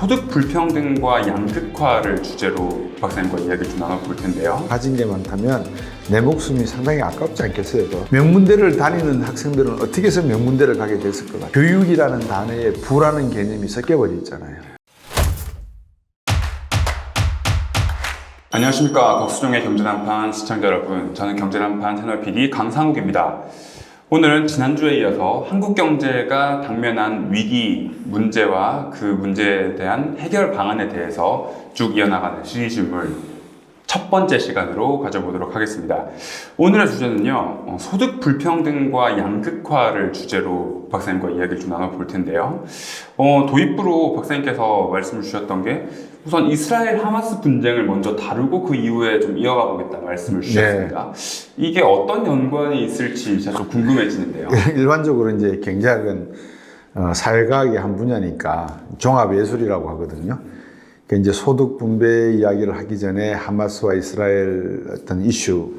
소득 불평등과 양극화를 주제로 박사님과 이야기를 좀 나눠볼 텐데요. 가진 게 많다면 내 목숨이 상당히 아깝지 않겠어요? 또? 명문대를 다니는 학생들은 어떻게 해서 명문대를 가게 됐을 것 같아요? 교육이라는 단어에 부라는 개념이 섞여버려 있잖아요. 안녕하십니까 곽수종의 경제난판 시청자 여러분 저는 경제난판 채널 PD 강상욱입니다 오늘은 지난주에 이어서 한국 경제가 당면한 위기 문제와 그 문제에 대한 해결 방안에 대해서 쭉 이어나가는 시리즈물 첫 번째 시간으로 가져보도록 하겠습니다. 오늘의 주제는요, 어, 소득 불평등과 양극화를 주제로 박사님과 이야기를 좀 나눠볼 텐데요. 어, 도입부로 박사님께서 말씀 주셨던 게 우선 이스라엘 하마스 분쟁을 먼저 다루고 그 이후에 좀 이어가 보겠다 말씀을 주셨습니다. 이게 어떤 연관이 있을지 제가 좀 궁금해지는데요. 일반적으로 이제 경제학은 어, 사회과학의 한 분야니까 종합예술이라고 하거든요. 그러니까 이제 소득 분배 이야기를 하기 전에 하마스와 이스라엘 어떤 이슈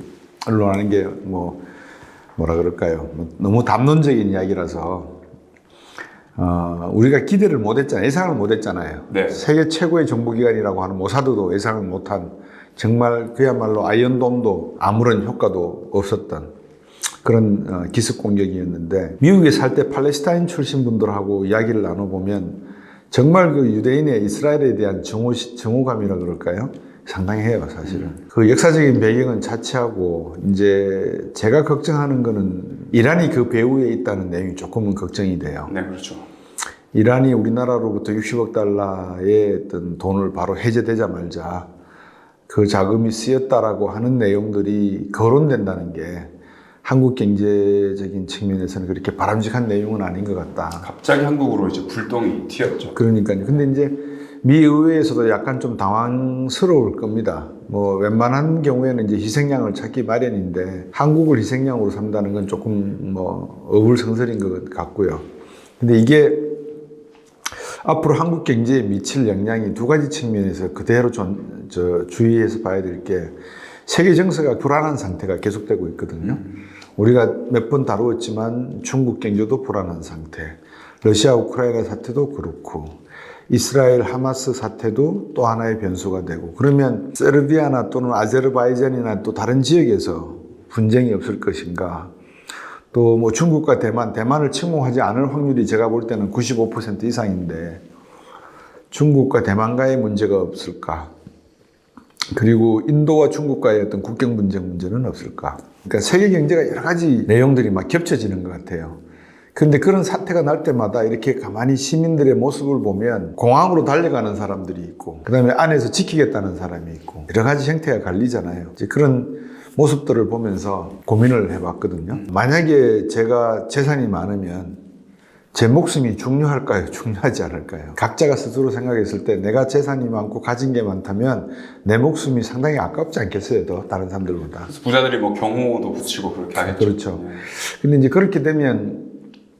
언론하는 게 뭐 뭐라 그럴까요? 뭐 너무 담론적인 이야기라서 어, 우리가 기대를 못했잖아요. 예상을 못했잖아요. 네. 세계 최고의 정보기관이라고 하는 모사드도 예상을 못한 정말 그야말로 아이언돔도 아무런 효과도 없었던 그런 어, 기습 공격이었는데 미국에 살 때 팔레스타인 출신 분들하고 이야기를 나눠보면 정말 그 유대인의 이스라엘에 대한 정오, 정오감이라 그럴까요? 상당해요, 사실은. 그 역사적인 배경은 자체하고, 이제 제가 걱정하는 거는 이란이 그 배후에 있다는 내용이 조금은 걱정이 돼요. 네, 그렇죠. 이란이 우리나라로부터 60억 달러의 어떤 돈을 바로 해제되자마자 그 자금이 쓰였다라고 하는 내용들이 거론된다는 게 한국 경제적인 측면에서는 그렇게 바람직한 내용은 아닌 것 같다. 갑자기 한국으로 이제 불똥이 튀었죠. 그러니까요. 근데 이제 미 의회에서도 약간 좀 당황스러울 겁니다. 뭐 웬만한 경우에는 이제 희생양을 찾기 마련인데 한국을 희생양으로 삼다는 건 조금 뭐 어불성설인 것 같고요. 근데 이게 앞으로 한국 경제에 미칠 영향이 두 가지 측면에서 그대로 전, 저 주의해서 봐야 될 게 세계 정세가 불안한 상태가 계속되고 있거든요. 우리가 몇 번 다루었지만 중국 경제도 불안한 상태, 러시아 우크라이나 사태도 그렇고 이스라엘 하마스 사태도 또 하나의 변수가 되고 그러면 세르비아나 또는 아제르바이잔이나 또 다른 지역에서 분쟁이 없을 것인가 또 뭐 중국과 대만, 대만을 침공하지 않을 확률이 제가 볼 때는 95% 이상인데 중국과 대만과의 문제가 없을까? 그리고 인도와 중국과의 어떤 국경 분쟁 문제는 없을까? 그러니까 세계 경제가 여러 가지 내용들이 막 겹쳐지는 것 같아요. 그런데 그런 사태가 날 때마다 이렇게 가만히 시민들의 모습을 보면 공항으로 달려가는 사람들이 있고, 그 다음에 안에서 지키겠다는 사람이 있고, 여러 가지 형태가 갈리잖아요. 이제 그런 모습들을 보면서 고민을 해봤거든요. 만약에 제가 재산이 많으면 제 목숨이 중요할까요? 중요하지 않을까요? 각자가 스스로 생각했을 때 내가 재산이 많고 가진 게 많다면 내 목숨이 상당히 아깝지 않겠어요? 더 다른 사람들보다. 부자들이 뭐 경호도 붙이고 그렇게 하겠죠. 그렇죠. 네. 근데 이제 그렇게 되면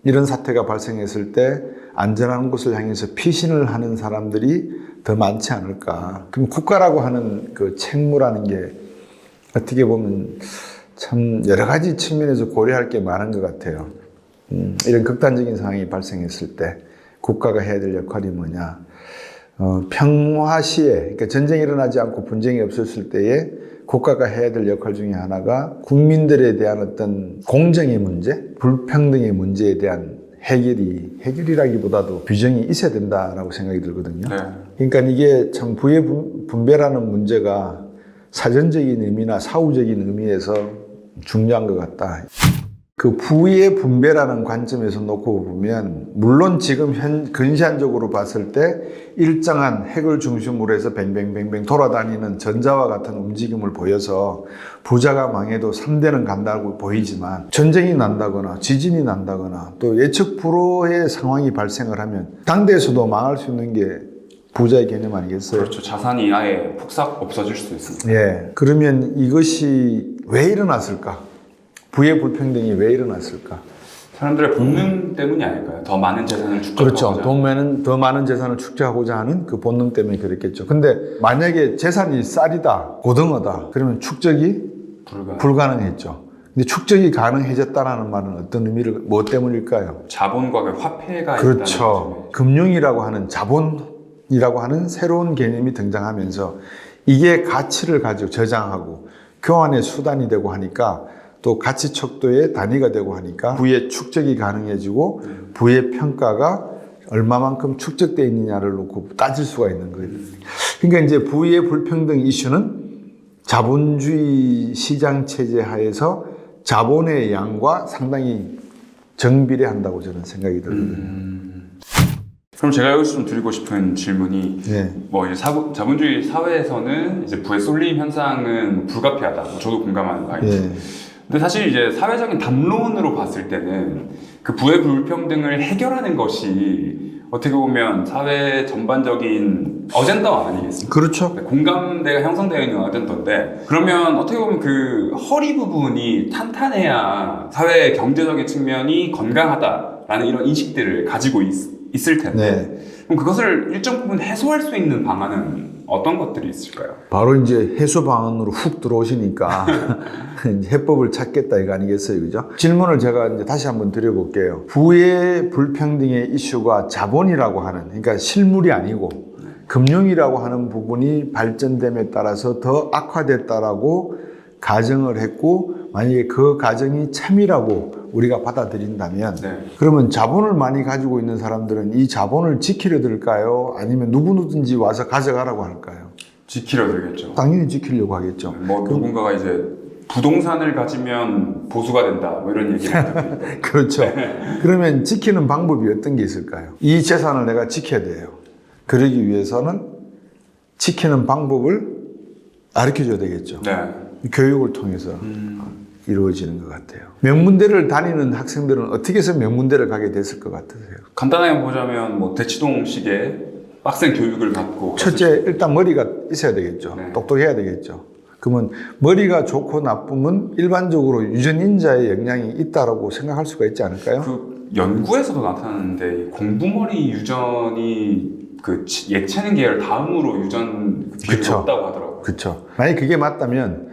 이런 사태가 발생했을 때 안전한 곳을 향해서 피신을 하는 사람들이 더 많지 않을까. 그럼 국가라고 하는 그 책무라는 게 어떻게 보면 참 여러 가지 측면에서 고려할 게 많은 것 같아요. 음, 이런 극단적인 상황이 발생했을 때 국가가 해야 될 역할이 뭐냐. 어, 평화 시에, 그러니까 전쟁이 일어나지 않고 분쟁이 없었을 때에 국가가 해야 될 역할 중에 하나가 국민들에 대한 어떤 공정의 문제, 불평등의 문제에 대한 해결이, 해결이라기보다도 규정이 있어야 된다라고 생각이 들거든요. 네. 그러니까 이게 참 부의 분- 분배라는 문제가 사전적인 의미나 사후적인 의미에서 중요한 것 같다. 그 부의 분배라는 관점에서 놓고 보면 물론 지금 현 근시안적으로 봤을 때 일정한 핵을 중심으로 해서 뱅뱅뱅뱅 돌아다니는 전자와 같은 움직임을 보여서 부자가 망해도 3대는 간다고 보이지만 전쟁이 난다거나 지진이 난다거나 또 예측 불허의 상황이 발생을 하면 당대에서도 망할 수 있는 게 부자의 개념 아니겠어요? 그렇죠. 자산이 아예 폭삭 없어질 수도 있습니다. 예. 그러면 이것이 왜 일어났을까? 부의 불평등이 왜 일어났을까? 사람들의 본능 때문이 아닐까요? 더 많은 재산을 축적하고자. 그렇죠. 동매는 더 많은 재산을 축제하고자 하는 그 본능 때문에 그랬겠죠. 근데 만약에 재산이 쌀이다, 고등어다, 그러면 축적이 불가. 불가능했죠. 근데 축적이 가능해졌다라는 말은 어떤 의미를, 뭐 때문일까요? 자본과 그 화폐가 그렇죠. 있다는 금융이라고 하는 자본 이라고 하는 새로운 개념이 등장하면서 이게 가치를 가지고 저장하고 교환의 수단이 되고 하니까 또 가치 척도의 단위가 되고 하니까 부의 축적이 가능해지고 부의 평가가 얼마만큼 축적되어 있느냐를 놓고 따질 수가 있는 거예요. 그러니까 이제 부의 불평등 이슈는 자본주의 시장 체제 하에서 자본의 양과 상당히 정비례한다고 저는 생각이 들거든요. 그럼 제가 여기서 좀 드리고 싶은 질문이 네. 뭐 이제 사고, 자본주의 사회에서는 이제 부의 쏠림 현상은 불가피하다. 뭐 저도 공감하는 바입니다. 예. 근데 사실 이제 사회적인 담론으로 봤을 때는 그 부의 불평등을 해결하는 것이 어떻게 보면 사회 전반적인 어젠다 아니겠습니까? 그렇죠. 공감대가 형성되어 있는 어젠다인데 그러면 어떻게 보면 그 허리 부분이 탄탄해야 사회 경제적인 측면이 건강하다라는 이런 인식들을 가지고 있, 을 텐데 그럼 그것을 일정 부분 해소할 수 있는 방안은 어떤 것들이 있을까요? 바로 이제 해소 방안으로 훅 들어오시니까 해법을 찾겠다 이거 아니겠어요, 그죠? 질문을 제가 이제 다시 한번 드려볼게요. 부의 불평등의 이슈가 자본이라고 하는, 그러니까 실물이 아니고 금융이라고 하는 부분이 발전됨에 따라서 더 악화됐다라고 가정을 했고 만약에 그 가정이 참이라고 우리가 받아들인다면 네. 그러면 자본을 많이 가지고 있는 사람들은 이 자본을 지키려 들까요? 아니면 누구든지 와서 가져가라고 할까요? 지키려 들겠죠. 당연히 지키려고 하겠죠. 뭐 누군가가 이제 부동산을 가지면 보수가 된다 뭐 이런 얘기를 그렇죠. 그러면 지키는 방법이 어떤 게 있을까요? 이 재산을 내가 지켜야 돼요. 그러기 위해서는 지키는 방법을 가르쳐 줘야 되겠죠. 네. 교육을 통해서 이루어지는 것 같아요. 명문대를 다니는 학생들은 어떻게 해서 명문대를 가게 됐을 것 같으세요? 간단하게 보자면 뭐 대치동식의 빡센 교육을 받고 첫째, 일단 머리가 있어야 되겠죠. 네. 똑똑해야 되겠죠. 그러면 머리가 좋고 나쁘면 일반적으로 유전인자의 영향이 있다라고 생각할 수가 있지 않을까요? 그 연구에서도 나타났는데 이 공부머리 유전이 그 치- 예체능 계열 다음으로 유전 그 비율이. 높다고 하더라고요. 그렇죠. 만약 그게 맞다면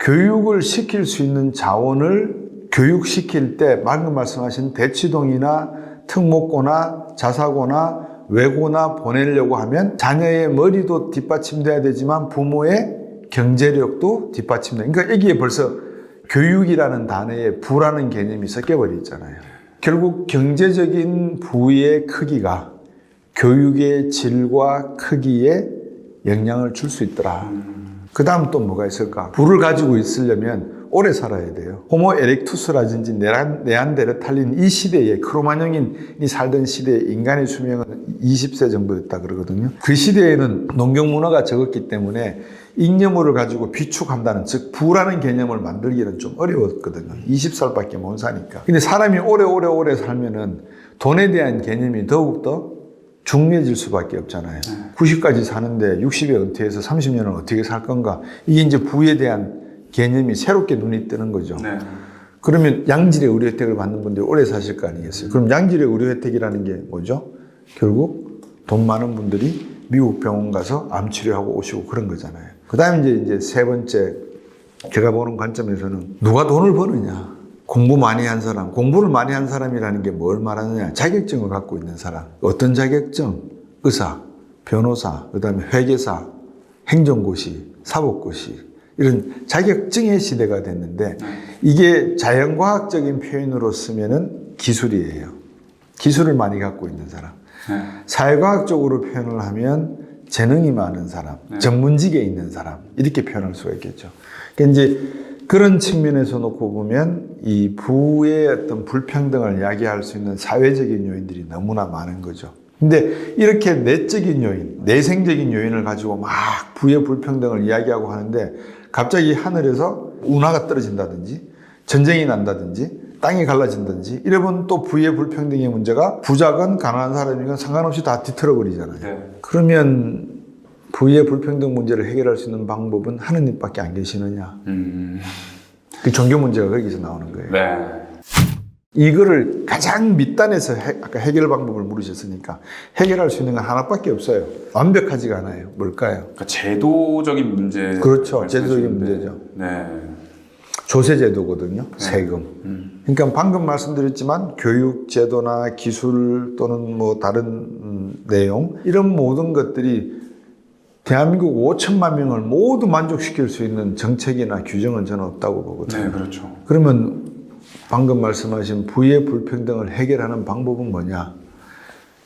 교육을 시킬 수 있는 자원을 교육시킬 때 방금 말씀하신 대치동이나 특목고나 자사고나 외고나 보내려고 하면 자녀의 머리도 뒷받침돼야 되지만 부모의 경제력도 뒷받침돼. 그러니까 여기에 벌써 교육이라는 단어에 부라는 개념이 섞여버려 있잖아요. 결국 경제적인 부의 크기가 교육의 질과 크기에 영향을 줄 수 있더라. 그 다음 또 뭐가 있을까? 부를 가지고 있으려면 오래 살아야 돼요. 호모 에렉투스라든지 네안, 네안데르탈린 이 시대에 크로마뇽인이 살던 시대에 인간의 수명은 20세 정도였다 그러거든요. 그 시대에는 농경 문화가 적었기 때문에 잉여물을 가지고 비축한다는 즉 부라는 개념을 만들기는 좀 어려웠거든요. 20살밖에 못 사니까. 근데 사람이 오래 오래 오래 살면은 돈에 대한 개념이 더욱더 중요해질 수밖에 없잖아요. 90까지 사는데 60에 은퇴해서 30년을 어떻게 살 건가? 이게 이제 부에 대한 개념이 새롭게 눈이 뜨는 거죠. 네. 그러면 양질의 의료 혜택을 받는 분들이 오래 사실 거 아니겠어요? 그럼 양질의 의료 혜택이라는 게 뭐죠? 결국 돈 많은 분들이 미국 병원 가서 암 치료하고 오시고 그런 거잖아요. 그 다음에 이제, 이제 세 번째, 제가 보는 관점에서는 누가 돈을 버느냐? 공부 많이 한 사람, 공부를 많이 한 사람이라는 게 뭘 말하느냐? 자격증을 갖고 있는 사람. 어떤 자격증? 의사, 변호사, 그 다음에 회계사, 행정고시, 사법고시. 이런 자격증의 시대가 됐는데 이게 자연과학적인 표현으로 쓰면은 기술이에요. 기술을 많이 갖고 있는 사람. 네. 사회과학적으로 표현을 하면 재능이 많은 사람, 전문직에 있는 사람 이렇게 표현할 수가 있겠죠. 그러니까 이제 그런 측면에서 놓고 보면 이 부의 어떤 불평등을 이야기할 수 있는 사회적인 요인들이 너무나 많은 거죠. 근데 이렇게 내적인 요인, 내생적인 요인을 가지고 막 부의 불평등을 이야기하고 하는데 갑자기 하늘에서 운하가 떨어진다든지 전쟁이 난다든지 땅이 갈라진다든지 이러면 또 부의 불평등의 문제가 부자건 가난한 사람이건 상관없이 다 뒤틀어 버리잖아요. 네. 그러면 부의 불평등 문제를 해결할 수 있는 방법은 하느님밖에 안 계시느냐? 음. 그 종교 문제가 거기서 나오는 거예요. 네. 이거를 가장 밑단에서 해, 아까 해결 방법을 물으셨으니까 해결할 수 있는 건 하나밖에 없어요. 완벽하지가 않아요. 뭘까요? 그러니까 제도적인 문제. 그렇죠. 제도적인 문제죠. 네. 조세제도거든요. 세금. 그러니까 방금 말씀드렸지만 교육제도나 기술 또는 뭐 다른 음, 내용 이런 모든 것들이 대한민국 5천만 명을 모두 만족시킬 수 있는 정책이나 규정은 저는 없다고 보거든요. 네, 그렇죠. 그러면 방금 말씀하신 부의 불평등을 해결하는 방법은 뭐냐?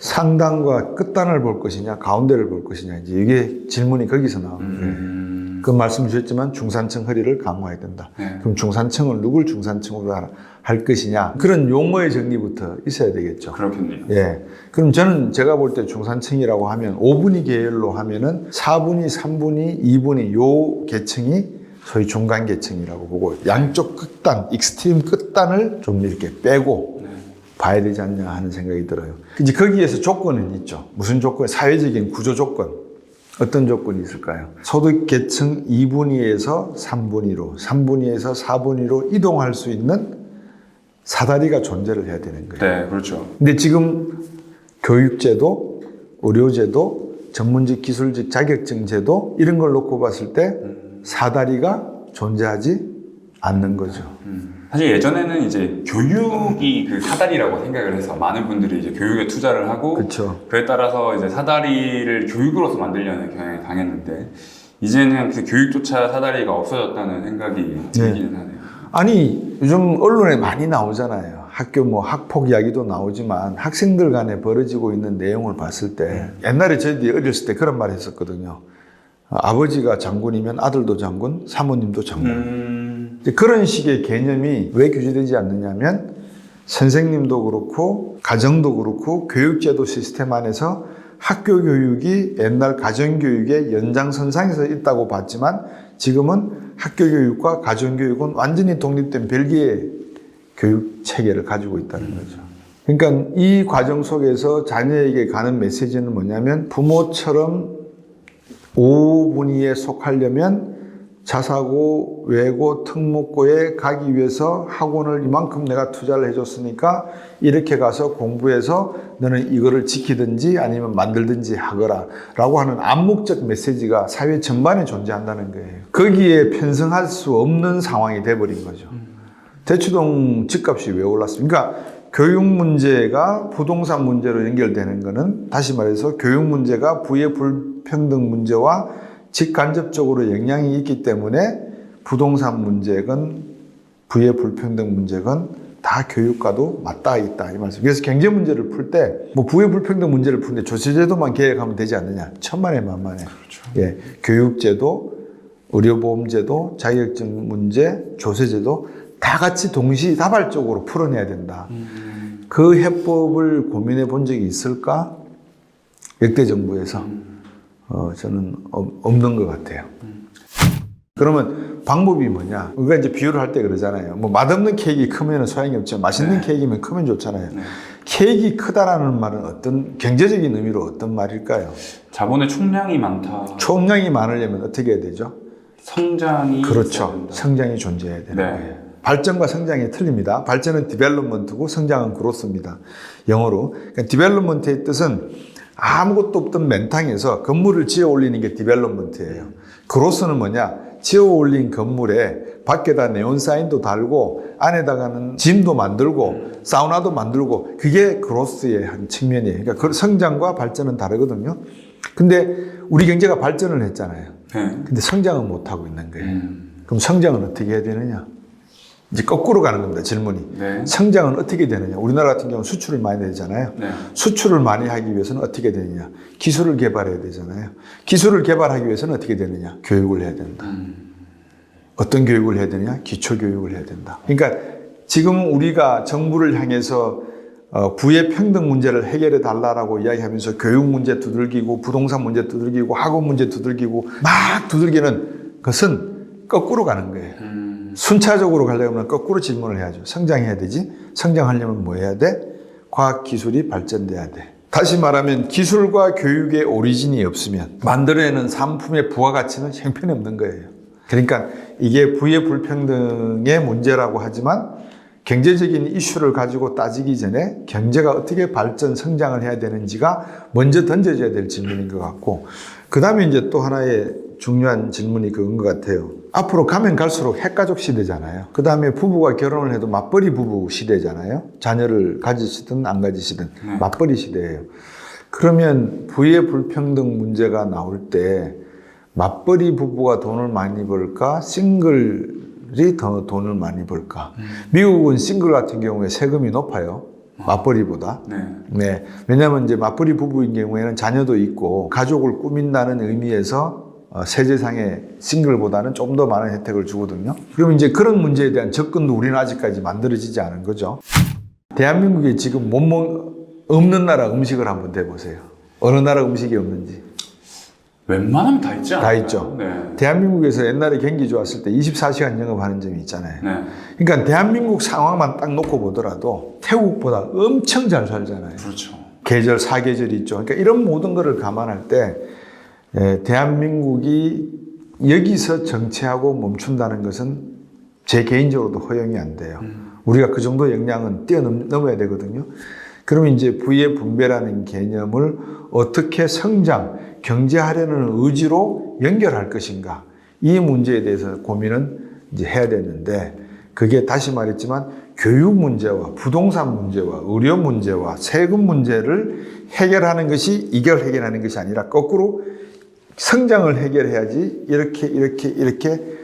상단과 끝단을 볼 것이냐, 가운데를 볼 것이냐. 이제 이게 질문이 거기서 나오는 거예요. 음, 그 말씀 주셨지만 중산층 허리를 강화해야 된다. 네. 그럼 중산층을 누굴 중산층으로 할- 할 것이냐. 그런 용어의 정리부터 있어야 되겠죠. 그렇겠네요. 예. 그럼 저는 제가 볼 때 중산층이라고 하면 5분위 계열로 하면은 4분위, 3분위, 2분위 요 계층이 소위 중간 계층이라고 보고 양쪽 끝단, 익스트림 끝단을 좀 이렇게 빼고 네. 봐야 되지 않냐 하는 생각이 들어요. 이제 거기에서 조건은 있죠. 무슨 조건? 사회적인 구조 조건. 어떤 조건이 있을까요? 소득 계층 2분위에서 3분위로, 3분위에서 4분위로 이동할 수 있는 사다리가 존재를 해야 되는 거예요. 네, 그렇죠. 근데 지금 교육제도, 의료제도, 전문직, 기술직, 자격증 제도 이런 걸 놓고 봤을 때 사다리가 존재하지 않는 거죠. 음, 사실 예전에는 이제 교육이 그 사다리라고 생각을 해서 많은 분들이 이제 교육에 투자를 하고 그렇죠. 그에 따라서 이제 사다리를 교육으로서 만들려는 경향이 강했는데 이제는 그 교육조차 사다리가 없어졌다는 생각이 들기는 하네요. 아니 요즘 언론에 많이 나오잖아요. 학교 뭐 학폭 이야기도 나오지만 학생들 간에 벌어지고 있는 내용을 봤을 때 옛날에 저희들이 어렸을 때 그런 말 했었거든요. 어, 아버지가 장군이면 아들도 장군, 사모님도 장군. 음, 그런 식의 개념이 왜 규제되지 않느냐면 선생님도 그렇고 가정도 그렇고 교육제도 시스템 안에서 학교 교육이 옛날 가정 교육의 연장선상에서 있다고 봤지만 지금은 학교 교육과 가정 교육은 완전히 독립된 별개의 교육 체계를 가지고 있다는 거죠. 그러니까 이 과정 속에서 자녀에게 가는 메시지는 뭐냐면 부모처럼 5분위에 속하려면 자사고, 외고, 특목고에 가기 위해서 학원을 이만큼 내가 투자를 해줬으니까 이렇게 가서 공부해서 너는 이거를 지키든지 아니면 만들든지 하거라 라고 하는 암묵적 메시지가 사회 전반에 존재한다는 거예요. 거기에 편성할 수 없는 상황이 돼버린 거죠. 대치동 집값이 왜 올랐습니까? 그러니까 교육 문제가 부동산 문제로 연결되는 것은 다시 말해서 교육 문제가 부의 불평등 문제와 직간접적으로 영향이 있기 때문에 부동산 문제건 부의 불평등 문제건 다 교육과도 맞닿아 있다 이 말씀. 그래서 경제 문제를 풀 때 뭐 부의 불평등 문제를 푸는데 조세제도만 개혁하면 되지 않느냐? 천만에 만만해. 예, 교육제도, 의료보험제도, 자격증 문제, 조세제도 다 같이 동시다발적으로 풀어내야 된다. 그 해법을 고민해 본 적이 있을까? 역대 정부에서 어, 저는 없- 없는 것 같아요. 그러면 방법이 뭐냐? 우리가 이제 비유를 할 때 그러잖아요. 뭐 맛없는 케이크 크면 소용이 없죠. 맛있는 케이크면 크면 좋잖아요. 케이크 크다라는 말은 어떤 경제적인 의미로 어떤 말일까요? 자본의 총량이 많다. 총량이 많으려면 어떻게 해야 되죠? 성장이 그렇죠. 성장이 존재해야 되는 네. 거예요. 발전과 성장이 틀립니다. 발전은 디벨롭먼트고 성장은 그로스입니다. 영어로. 그러니까 디벨롭먼트의 뜻은 아무것도 없던 맨탕에서 건물을 지어 올리는 게 디벨롭먼트예요. 그로스는 뭐냐? 지어 올린 건물에 밖에다 네온 사인도 달고 안에다가는 짐도 만들고 사우나도 만들고 그게 그로스의 한 측면이에요. 그러니까 그 성장과 발전은 다르거든요. 근데 우리 경제가 발전을 했잖아요. 네. 근데 성장은 못 하고 있는 거예요. 음, 그럼 성장은 어떻게 해야 되느냐? 이제 거꾸로 가는 겁니다, 질문이. 네. 성장은 어떻게 되느냐? 우리나라 같은 경우는 수출을 많이 되잖아요. 네. 수출을 많이 하기 위해서는 어떻게 되느냐? 기술을 개발해야 되잖아요. 기술을 개발하기 위해서는 어떻게 되느냐? 교육을 해야 된다. 어떤 교육을 해야 되느냐? 기초 교육을 해야 된다. 그러니까 지금 우리가 정부를 향해서 어, 부의 평등 문제를 해결해 달라라고 이야기하면서 교육 문제 두들기고 부동산 문제 두들기고 학원 문제 두들기고 막 두들기는 것은 거꾸로 가는 거예요. 음, 순차적으로 가려면 거꾸로 질문을 해야죠. 성장해야 되지. 성장하려면 뭐 해야 돼? 과학 기술이 발전돼야 돼. 다시 말하면 기술과 교육의 오리진이 없으면 만들어내는 상품의 부가가치는 형편없는 거예요. 그러니까 이게 부의 불평등의 문제라고 하지만 경제적인 이슈를 가지고 따지기 전에 경제가 어떻게 발전, 성장을 해야 되는지가 먼저 던져져야 될 질문인 것 같고, 그 다음에 이제 또 하나의 중요한 질문이 그건 것 같아요. 앞으로 가면 갈수록 핵가족 시대잖아요. 그 다음에 부부가 결혼을 해도 맞벌이 부부 시대잖아요. 자녀를 가지시든 안 가지시든 네. 맞벌이 시대예요. 그러면 부의 불평등 문제가 나올 때 맞벌이 부부가 돈을 많이 벌까 싱글이 더 돈을 많이 벌까 미국은 싱글 같은 경우에 세금이 높아요 맞벌이보다 네. 네 왜냐하면 이제 맞벌이 부부인 경우에는 자녀도 있고 가족을 꾸민다는 의미에서 어, 세제상의 싱글보다는 좀 더 많은 혜택을 주거든요 그럼 이제 그런 문제에 대한 접근도 우리는 아직까지 만들어지지 않은 거죠 대한민국에 지금 못 먹, 없는 나라 음식을 한번 대보세요 어느 나라 음식이 없는지 웬만하면 다 있지 않아요? 다 있죠. 네. 대한민국에서 옛날에 경기 좋았을 때 24시간 영업하는 점이 있잖아요. 네. 그러니까 대한민국 상황만 딱 놓고 보더라도 태국보다 엄청 잘 살잖아요. 그렇죠. 계절, 사계절이 있죠. 그러니까 이런 모든 것을 감안할 때 에, 대한민국이 여기서 정체하고 멈춘다는 것은 제 개인적으로도 허용이 안 돼요. 우리가 그 정도 역량은 뛰어넘어야 되거든요. 그러면 이제 부의 분배라는 개념을 어떻게 성장, 경제하려는 의지로 연결할 것인가. 이 문제에 대해서 고민은 이제 해야 되는데 그게 다시 말했지만 교육 문제와 부동산 문제와 의료 문제와 세금 문제를 해결하는 것이 이걸 해결하는 것이 아니라 거꾸로 성장을 해결해야지 이렇게 이렇게 이렇게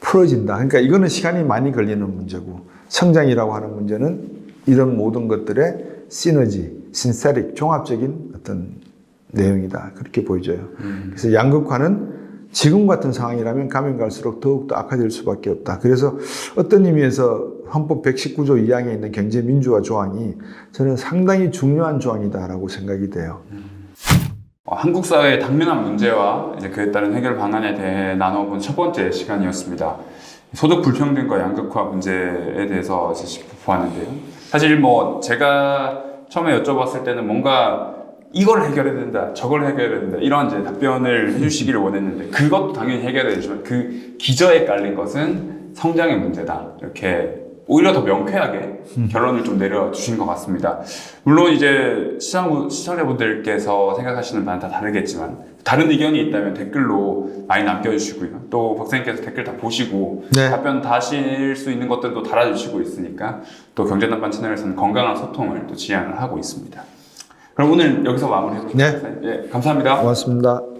풀어진다. 그러니까 이거는 시간이 많이 걸리는 문제고 성장이라고 하는 문제는 이런 모든 것들의 시너지, 신세릭, 종합적인 어떤 내용이다. 그렇게 보여져요. 그래서 양극화는 지금 같은 상황이라면 가면 갈수록 더욱더 악화될 수밖에 없다. 그래서 어떤 의미에서 헌법 119조 2항에 있는 경제민주화 조항이 저는 상당히 중요한 조항이다라고 생각이 돼요. 어, 한국 사회의 당면한 문제와 이제 그에 따른 해결 방안에 대해 나눠본 첫 번째 시간이었습니다. 소득 불평등과 양극화 문제에 대해서 이제 보았는데요. 사실 뭐 제가 처음에 여쭤봤을 때는 뭔가 이걸 해결해야 된다, 저걸 해결해야 된다 이런 이제 답변을 해주시기를 원했는데 그것도 당연히 해결해야 되지만 그 기저에 깔린 것은 성장의 문제다 이렇게 오히려 더 명쾌하게 결론을 좀 내려주신 것 같습니다. 물론 이제 시청, 시청자분들께서 생각하시는 바는 다 다르겠지만 다른 의견이 있다면 댓글로 많이 남겨주시고요. 또 박사님께서 댓글 다 보시고 네. 답변 다실 수 있는 것들도 달아주시고 있으니까 또 경제난반 채널에서는 건강한 소통을 또 지향을 하고 있습니다. 그럼 오늘 여기서 마무리해볼게요. 네. 예, 감사합니다. 고맙습니다.